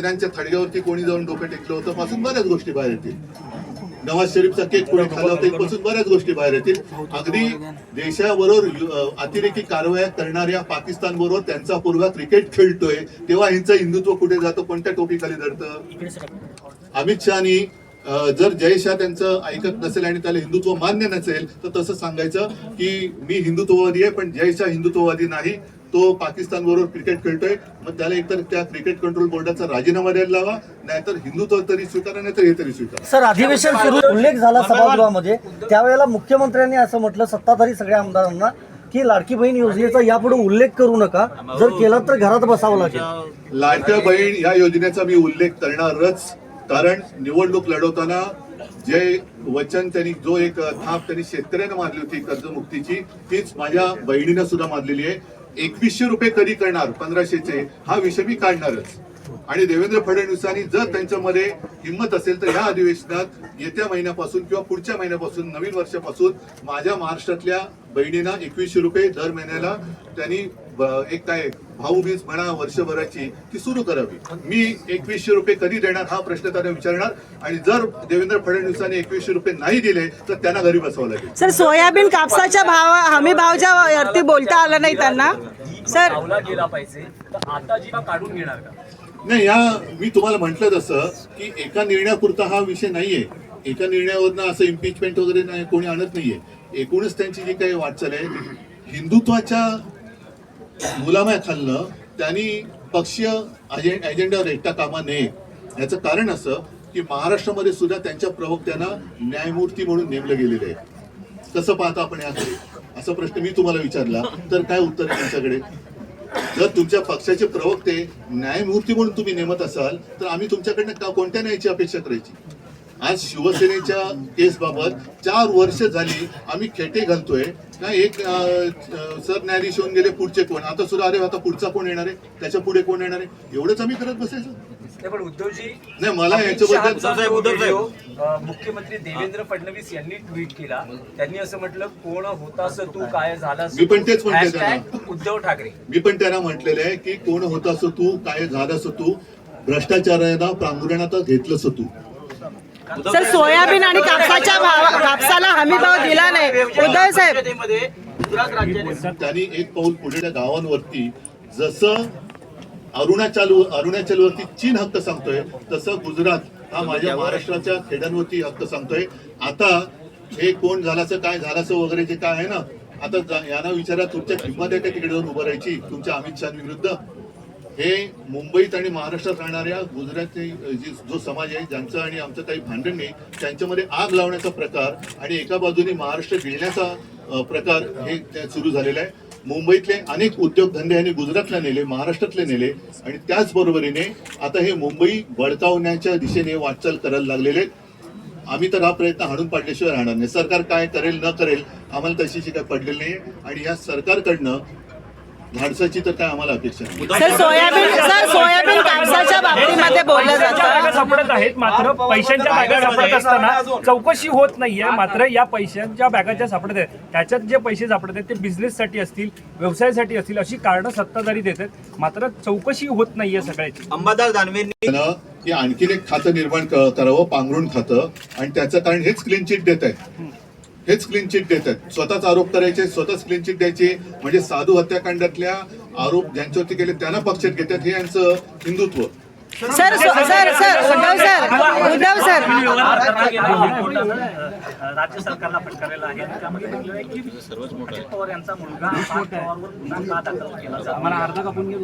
जिनांच्या थडग्यावरती कोणी जाऊन डोकं टेकलं होतं पासून बऱ्याच गोष्टी बाहेर येतील. नवाज शरीफचा केक कोणी खाल्ला होता इथपासून बऱ्याच गोष्टी बाहेर येतील. अगदी देशाबरोबर अतिरेकी कारवाया करणाऱ्या पाकिस्तान बरोबर त्यांचा पूर्वा क्रिकेट खेळतोय तेव्हा हिंचं हिंदुत्व कुठे जातं कोणत्या टोपीखाली धरतं? अमित शहानी जर जय शाह त्यांचं ऐकत नसेल आणि त्याला हिंदुत्व मान्य नसेल तर तसं सांगायचं की मी हिंदुत्ववादी आहे पण जय शाह हिंदुत्ववादी नाही. तो पाकिस्तान बरोबर क्रिकेट खेळतोय मग त्याला एकतर त्या क्रिकेट कंट्रोल बोर्डाचा राजीनामा द्यायला लावा नाहीतर हिंदुत्व तरी स्वीकारा नाहीतर हे तरी स्वीकारा. सर अधिवेशन सुरू उल्लेख झाला सभागृहामध्ये. त्यावेळेला मुख्यमंत्र्यांनी असं म्हटलं सत्ताधारी सगळ्या आमदारांना की लाडकी बहीण योजनेचा यापुढे उल्लेख करू नका. जर केला तर घरात बसावं लागेल. लाडक्या बहीण या योजनेचा मी उल्लेख करणारच कारण निवडणूक लढवताना जे वचन त्यांनी जो एक थाप त्यांनी शेतकऱ्यांना मारली होती कर्जमुक्तीची तीच माझ्या बहिणीनं सुद्धा मारलेली आहे. एकवीसशे रुपये कधी करणार? पंधराशेचे. हा विषय मी काढणारच. आणि देवेंद्र फडणवीसांनी जर त्यांच्यामध्ये हिंमत असेल तर या अधिवेशनात येत्या महिन्यापासून किंवा पुढच्या महिन्यापासून नवीन वर्षापासून माझ्या महाराष्ट्रातल्या बहिणींना एकवीसशे रुपये दर महिन्याला त्यांनी एक काय भाऊबीज म्हणा वर्षभराची ती सुरू करावी. मी एकवीसशे रुपये कधी देणार हा प्रश्न त्यांना विचारणार. आणि जर देवेंद्र फडणवीसांनी एकवीसशे रुपये नाही दिले तर त्यांना घरी बसवावं लागेल. सर सोयाबीन कापसाच्या भाव हमी भावच्या वरती बोलता आलं नाही त्यांना? सर गेला पाहिजे तर आता जी काढून घेणार का? नाही या मी तुम्हाला म्हटलं तसं की एका निर्णयापुरता हा विषय नाहीये. एका निर्णयावरनं असं इम्पिचमेंट वगैरे नाही कोणी आणत नाहीये. एकूणच त्यांची जी काही वाटचाल आहे हिंदुत्वाच्या मुलाम्या खाल्लं त्यांनी पक्षीय एजेंडावर अजेंड्यावर एकटा कामा नये. याचं कारण असं की महाराष्ट्रामध्ये सुद्धा त्यांच्या प्रवक्त्यांना न्यायमूर्ती म्हणून नेमलं गेलेलं आहे. कसं पाहता आपण याकडे? असा प्रश्न मी तुम्हाला विचारला तर काय उत्तर आहे तुमच्याकडे? जर तुमच्या पक्षाचे प्रवक्ते न्यायमूर्ती म्हणून तुम्ही नेमत असाल तर आम्ही तुमच्याकडनं का- कोणत्या न्यायाची अपेक्षा करायची? आज शिवसेनेच्या केस बाबत चार वर्ष झाली आम्ही खेटे घालतोय. का एक सरन्यायाधीश होऊन गेले पुढचे कोण? आता सुद्धा अरे आता पुढचा कोण येणार आहे? त्याच्या पुढे कोण येणार आहे? एवढंच आम्ही करत बसायचं. नाही पण उद्धवजी नाही मला याच्याबद्दल मुख्यमंत्री देवेंद्र फडणवीस यांनी ट्विट केला. त्यांनी असं म्हटलं कोण होतास तू काय झालास मी पण तेच म्हणते उद्धव ठाकरे. मी पण त्यांना म्हटलेलं आहे की कोण होतास तू काय झालास तू? भ्रष्टाचाराला प्रांगुरणात घेतलंस तू. सर सोयाबीन आणि कापसाच्या भाव कापसाला हमी भाव दिला नाही. उद्धव साहेब. त्यांनी एक पाऊल पुढे त्या गावांवरती जसं अरुणाचल अरुणाचलवरती चीन हक्क सांगतोय तसं गुजरात हा माझ्या महाराष्ट्राच्या खेड्यांवरती हक्क सांगतोय. आता हे कोण झालाचं काय झालाचं वगैरे जे काय आहे ना आता यांना विचारा तुमच्या किंमत आहे का तिकडे जाऊन उभं राहायची? तुमच्या अमित शहा विरुद्ध? हे मुंबईत आणि महाराष्ट्रात राहणाऱ्या गुजराती जी जो समाज आहे ज्यांचं आणि आमचं काही भांडण नाही त्यांच्यामध्ये आग लावण्याचा प्रकार आणि एका बाजूने महाराष्ट्र गिळण्याचा प्रकार हे त्या सुरू झालेला आहे. मुंबईतले अनेक उद्योगधंदे यांनी गुजरातला नेले महाराष्ट्रातले नेले आणि त्याचबरोबरीने आता हे मुंबई बळकावण्याच्या दिशेने वाटचाल करायला लागलेले आहेत. आम्ही तर हा प्रयत्न हाणून पाडल्याशिवाय राहणार नाही. सरकार काय करेल न करेल आम्हाला तशीशी काय पडलेली नाही आणि या सरकारकडनं धाडसाची तर काय आम्हाला अपेक्षा नाही. सर सोयाबीन सर सोयाबीन कापसाच्या बाबतीमध्ये बोललं जातं. सापडत आहेत मात्र पैशांच्या बॅगा सापडत असताना चौकशी होत नाहीये मात्र या पैशांच्या बॅगा ज्या सापडत आहेत. त्याच्यात जे पैसे सापडत आहेत ते बिझनेससाठी असतील व्यवसायासाठी असतील अशी कारणं सत्ताधारी देत आहेत. मात्र चौकशी होत नाहीये सगळ्याची अंबादास दानवेंनी त्यानं की आणखीन एक खातं निर्माण करावं पांघरुण खातं. आणि त्याचं कारण हेच क्लीन चिट देत आहेत. हेच क्लीन चिट देत आहेत स्वतःच आरोप करायचे स्वतःच क्लीन चिट द्यायचे. म्हणजे साधू हत्याकांडातल्या आरोप ज्यांच्यावरती केले त्यांना पक्षात घेतात. हे यांचं Hindutva. Sir sir sir Uddhav sir Uddhav sir. राज्य सरकारला फटकारलेला आहे. आणि त्यामध्ये म्हटलं आहे की अजित पवार यांचा मुलगा पवारवर गुन्हा का दाखल केला जातो मला अर्धा कापून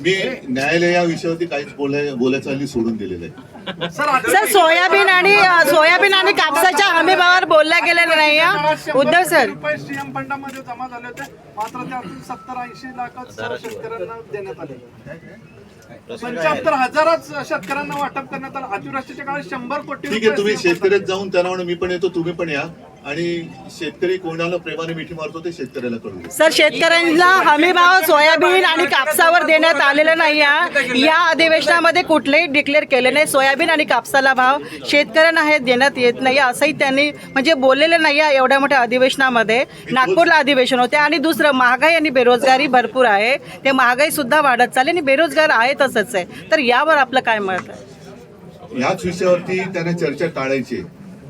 मी न्यायालय या विषयावरती काहीच बोलाय बोलायचं सोडून दिलेलं आहे. सर सोयाबीन आणि सोयाबीन आणि कापसाच्या हा? उद्धव सर. रुपये सीएम फंडामध्ये जमा झाले होते. मात्र त्यातून सत्तर ऐंशी लाखच शेतकऱ्यांना देण्यात आले. पंच्याहत्तर हजारच शेतकऱ्यांना वाटप करण्यात आलं. अतिवृष्टीच्या काळात शंभर कोटी ठीक आहे तुम्ही शेतकऱ्यात जाऊन त्यांना मी पण येतो तुम्ही पण या. आणि शेतकरी कोणाला प्रेमाने मिठी मारतो ते शेतकऱ्याला कळू. सर शेतकऱ्यांना हमी भाव सोयाबीन आणि कापसावर देण्यात आलेला नाही. या अधिवेशनामध्ये कुठलेही डिक्लेअर केले नाही सोयाबीन आणि कापसाला भाव शेतकऱ्यांना हे देण्यात येत नाही असंही त्यांनी म्हणजे बोललेलं नाही आहे एवढ्या मोठ्या अधिवेशनामध्ये नागपूरला अधिवेशन होते आणि दुसरं महागाई आणि बेरोजगारी भरपूर आहे ते महागाई सुद्धा वाढत चालली आणि बेरोजगार आहे तसंच आहे तर यावर आपलं काय मत आहे ह्याच विषयावरती त्यांना चर्चा टाळायची.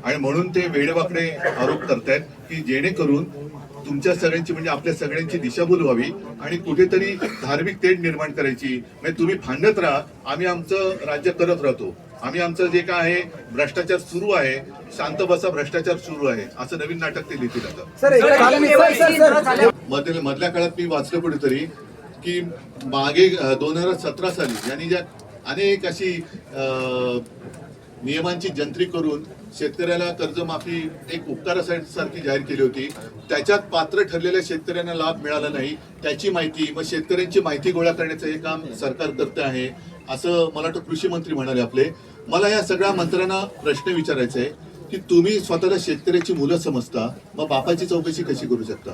आणि म्हणून ते वेडेवाकडे आरोप करतायत की जेणेकरून तुमच्या सगळ्यांची म्हणजे आपल्या सगळ्यांची दिशाभूल व्हावी आणि कुठेतरी धार्मिक तेढ निर्माण करायची. म्हणजे तुम्ही भांडत राहा आम्ही आमचं राज्य करत राहतो. आम्ही आमचं जे काय आहे भ्रष्टाचार सुरू आहे शांत बसा भ्रष्टाचार सुरू आहे असं नवीन नाटक ते लिहितील आता. मधल्या मधल्या काळात मी वाचलं कुठेतरी की मागे दोन हजार सतरा साली यांनी ज्या अनेक अशी नियमांची जंत्री करून शेतकऱ्याला कर्जमाफी एक उपकारासारखी जाहीर केली होती. त्याच्यात पात्र ठरलेल्या शेतकऱ्यांना लाभ मिळाला नाही. त्याची माहिती मग शेतकऱ्यांची माहिती गोळा करण्याचं हे काम सरकार करते आहे असं मला वाटतं कृषी मंत्री म्हणाले आपले. मला या सगळ्या मंत्र्यांना प्रश्न विचारायचा आहे की तुम्ही स्वतःला शेतकऱ्याची मुलं समजता मग बापाची चौकशी कशी करू शकता?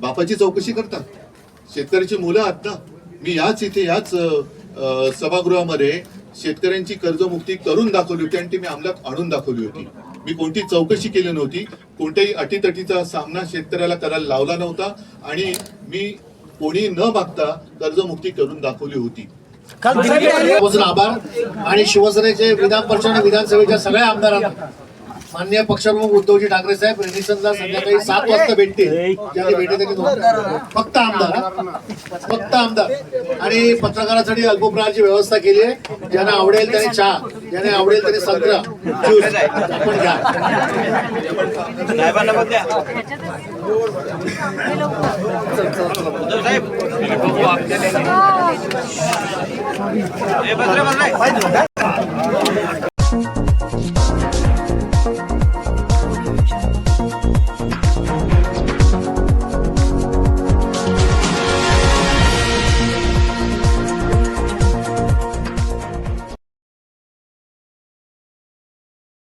बापाची चौकशी करता? शेतकऱ्याची मुलं आहात ना? मी याच इथे याच सभागृहामध्ये शेतकऱ्यांची कर्जमुक्ती करून दाखवली होती आणि ती मी अंमलात आणून दाखवली होती. मी कोणती चौकशी केली नव्हती. कोणत्याही अटीतटीचा सामना शेतकऱ्याला करायला लावला नव्हता आणि मी कोणी न मागता कर्जमुक्ती करून दाखवली होती. आभार आणि शिवसेनेचे विधान परिषद विधानसभेच्या सगळ्या आमदारांना माननीय पक्षप्रमुख उद्धवजी ठाकरे साहेब रेडिसनला संध्याकाळी सात वाजता भेटतील ज्यांनी भेटे त्यांनी नोंद फक्त आमदार. फक्त आमदार. आणि पत्रकारासाठी अल्पप्रहारची व्यवस्था केली आहे. ज्यांना आवडेल त्यांनी चहा ज्यांना आवडेल त्यांनी संत्रा ज्यूस आपण घ्या.